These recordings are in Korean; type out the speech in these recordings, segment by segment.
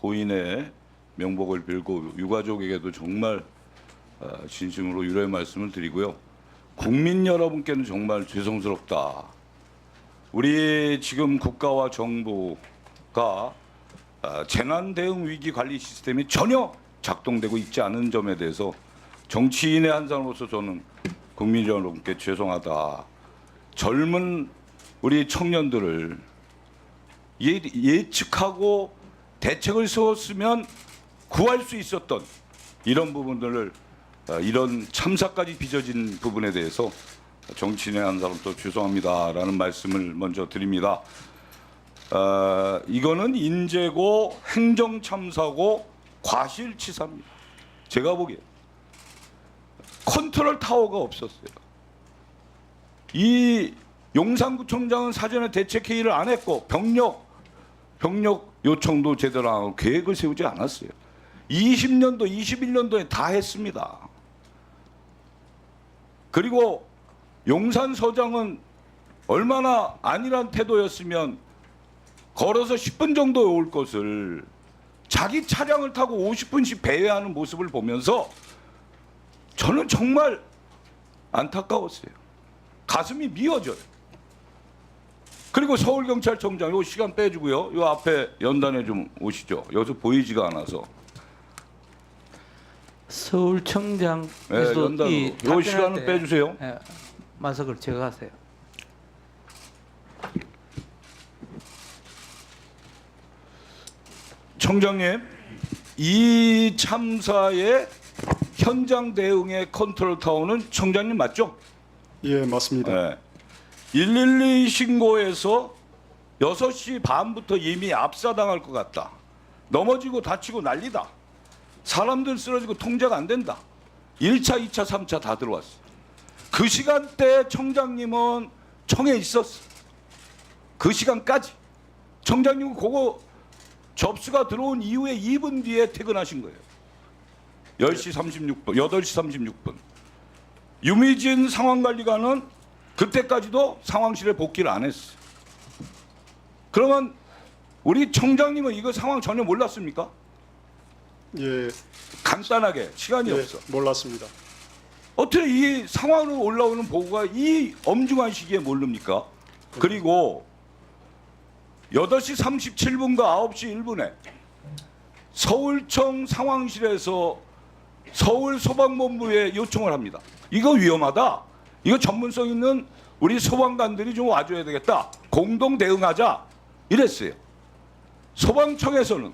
고인의 명복을 빌고 유가족에게도 정말 어, 진심으로 위로의 말씀을 드리고요. 국민 여러분께는 정말 죄송스럽다. 우리 지금 국가와 정부가 아, 재난 대응 위기 관리 시스템이 전혀 작동되고 있지 않은 점에 대해서 정치인의 한 사람으로서 저는 국민 여러분께 죄송하다. 젊은 우리 청년들을 예, 예측하고 대책을 세웠으면 구할 수 있었던 이런 부분들을 아, 이런 참사까지 빚어진 부분에 대해서 정치인의 한 사람도 죄송합니다라는 말씀을 먼저 드립니다. 아, 이거는 인재고 행정 참사고 과실치사입니다. 제가 보기에 컨트롤 타워가 없었어요. 이 용산구청장은 사전에 대책 회의를 안 했고 병력 병력 요청도 제대로 안 하고 계획을 세우지 않았어요. 20년도, 21년도에 다 했습니다. 그리고 용산 서장은 얼마나 안일한 태도였으면 걸어서 10분 정도에 올 것을 자기 차량을 타고 50분씩 배회하는 모습을 보면서 저는 정말 안타까웠어요. 가슴이 미어져요. 그리고 서울경찰청장 요 시간 빼주고요. 요 앞에 연단에 좀 오시죠. 여기서 보이지가 않아서. 네, 서울청장에서 연단으로. 이 요 답변할 시간은 때, 빼주세요. 예, 마석을 제가 하세요. 청장님, 이 참사의 현장 대응의 컨트롤 타워는 청장님 맞죠? 예, 맞습니다. 네. 112 신고에서 6시 반부터 이미 압사당할 것 같다. 넘어지고 다치고 난리다. 사람들 쓰러지고 통제가 안 된다. 1차, 2차, 3차 다 들어왔어. 그 시간대 청장님은 청에 있었어. 그 시간까지. 청장님은 그거 접수가 들어온 이후에 2분 뒤에 퇴근하신 거예요. 10시 36분, 8시 36분. 유미진 상황관리관은 그때까지도 상황실에 복귀를 안 했어요. 그러면 우리 청장님은 이거 상황 전혀 몰랐습니까? 예, 간단하게 시간이 예, 없어. 몰랐습니다. 어떻게 이 상황으로 올라오는 보고가 이 엄중한 시기에 모릅니까? 그리고 8시 37분과 9시 1분에 서울청 상황실에서 서울 소방본부에 요청을 합니다. 이거 위험하다. 이거 전문성 있는 우리 소방관들이 좀 와줘야 되겠다. 공동 대응하자. 이랬어요. 소방청에서는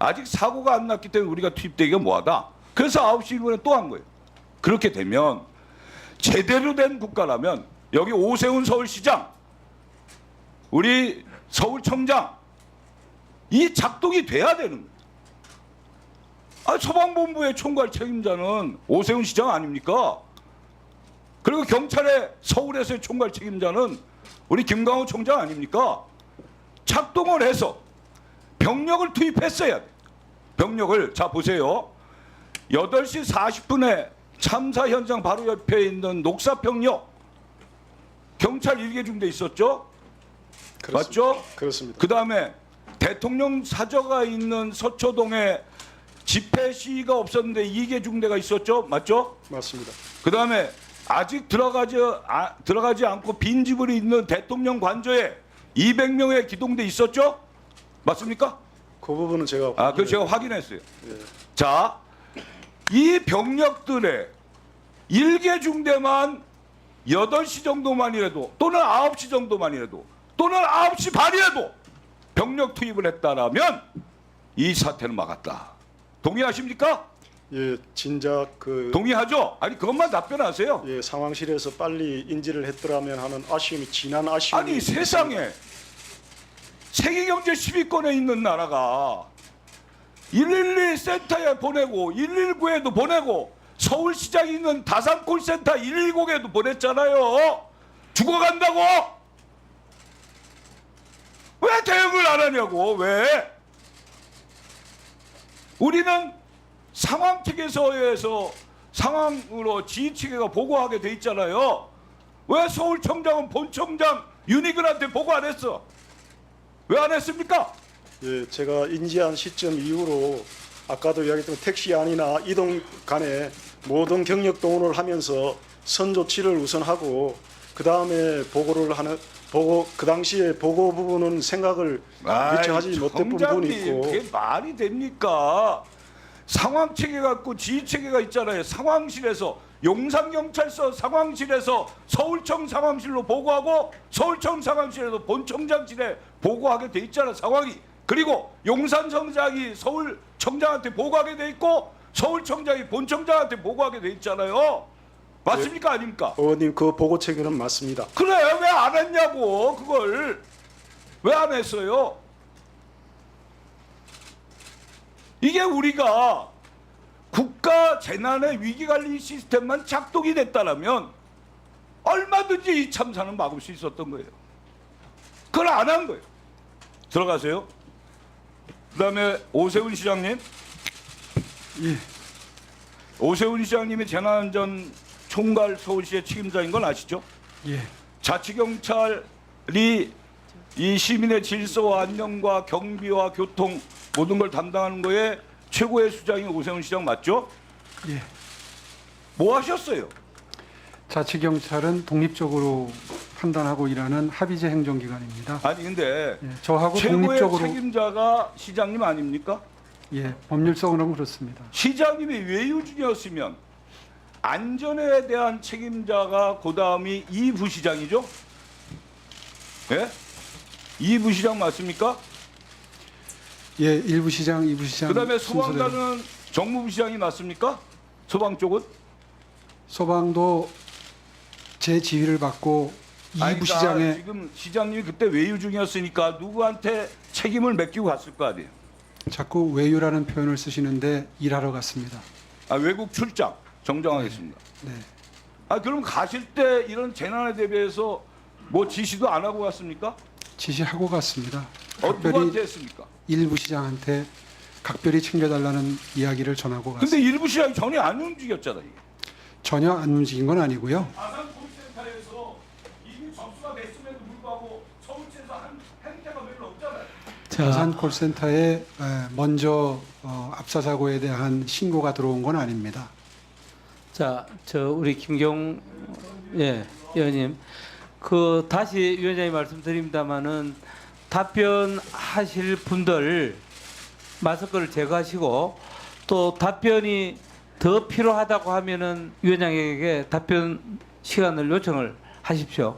아직 사고가 안 났기 때문에 우리가 투입되기가 뭐하다. 그래서 9시 1분에 또 한 거예요. 그렇게 되면 제대로 된 국가라면 여기 오세훈 서울시장, 우리 서울청장 이 작동이 돼야 되는 거예요. 아, 소방본부의 총괄 책임자는 오세훈 시장 아닙니까? 그리고 경찰의 서울에서의 총괄 책임자는 우리 김광호 총장 아닙니까? 작동을 해서 병력을 투입했어야 돼. 병력을 자 보세요. 8시 40분에 참사 현장 바로 옆에 있는 녹사평역 경찰 일개 중대 있었죠? 그렇습니다. 맞죠? 그렇습니다. 그 다음에 대통령 사저가 있는 서초동에 집회 시위가 없었는데 이개 중대가 있었죠? 맞죠? 맞습니다. 그 다음에 아직 들어가지, 아, 들어가지 않고 빈집을 있는 대통령 관저에 200명의 기동대 있었죠? 맞습니까? 그 부분은 제가 아, 그 제가 확인했어요. 예, 자, 이 병력들의 일개 중대만 8시 정도만이라도 또는 9시 정도만이라도 또는 9시 반이라도 병력 투입을 했다라면 이 사태는 막았다. 동의하십니까? 예, 진작 그 동의하죠? 아니 그것만 답변하세요. 예, 상황실에서 빨리 인지를 했더라면 하는 아쉬움이 지난 아쉬움이 아니 세상에 세계 경제 10위권에 있는 나라가 112 센터에 보내고 119에도 보내고 서울시장에 있는 다산 콜센터 110에도 보냈잖아요. 죽어간다고? 왜 대응을 안 하냐고 왜? 우리는 상황 측에서에서 상황으로 지휘 측에가 보고하게 돼 있잖아요. 왜 서울청장은 본청장 유니글한테 보고 안 했어? 왜 안 했습니까? 예, 제가 인지한 시점 이후로 아까도 이야기했던 택시 안이나 이동 간에 모든 경력 동원을 하면서 선 조치를 우선하고 그 다음에 보고를 하는 보고 그 당시에 보고 부분은 생각을 미처 하지 못했던 부분이 있고 그게 말이 됩니까? 상황 체계 갖고 지휘 체계가 있잖아요. 상황실에서 용산 경찰서 상황실에서 서울청 상황실로 보고하고 서울청 상황실에서 본청장실에 보고하게 돼 있잖아 상황이. 그리고 용산 청장이 서울 청장한테 보고하게 돼 있고 서울 청장이 본청장한테 보고하게 돼 있잖아요. 맞습니까 아닙니까? 의원님 그 보고 체계는 맞습니다. 그래 왜 안 했냐고 그걸 왜 안 했어요? 이게 우리가 국가 재난의 위기관리 시스템만 작동이 됐다라면 얼마든지 이 참사는 막을 수 있었던 거예요. 그걸 안 한 거예요. 들어가세요. 그 다음에 오세훈 시장님. 오세훈 시장님이 재난안전 총괄 서울시의 책임자인 건 아시죠? 예, 자치경찰이 이 시민의 질서와 안녕과 경비와 교통 모든 걸 담당하는 거에 최고의 수장이 오세훈 시장 맞죠? 예. 뭐 하셨어요? 자치경찰은 독립적으로 판단하고 일하는 합의제 행정기관입니다. 아니 근데 예, 저하고 최고의 독립적으로 책임자가 시장님 아닙니까? 예, 법률적으로는 그렇습니다. 시장님이 외유진이었으면 안전에 대한 책임자가 그 다음이 이 부시장이죠? 예? 이 부시장 맞습니까? 예, 일부 시장, 이부 시장. 그다음에. 소방관은 정무부 시장이 맞습니까? 소방 쪽은? 소방도 제 지휘를 받고 아니, 이부 그러니까 시장에 지금 시장님이 그때 외유 중이었으니까 누구한테 책임을 맡기고 갔을 거 아니에요. 자꾸 외유라는 표현을 쓰시는데 일하러 갔습니다. 아, 외국 출장 정정하겠습니다. 네. 아 그럼 가실 때 이런 재난에 대비해서 뭐 지시도 안 하고 갔습니까? 지시하고 갔습니다. 어, 각별히 누구한테 했습니까? 일부 시장한테 각별히 챙겨달라는 이야기를 전하고 갔습니다. 근데 일부 시장이 전혀 안 움직였잖아요. 이게. 전혀 안 움직인 건 아니고요. 아산 콜센터에서 이미 접수가 됐음에도 불구하고 서울시에서 한 행태가 별로 없잖아요. 자, 부산 콜센터에 에, 먼저 어, 압사 사고에 대한 신고가 들어온 건 아닙니다. 자, 저 우리 김경 예, 의원님 그 다시 위원장님 말씀드립니다마는 답변하실 분들 마스크를 제거하시고 또 답변이 더 필요하다고 하면은 위원장에게 답변 시간을 요청을 하십시오.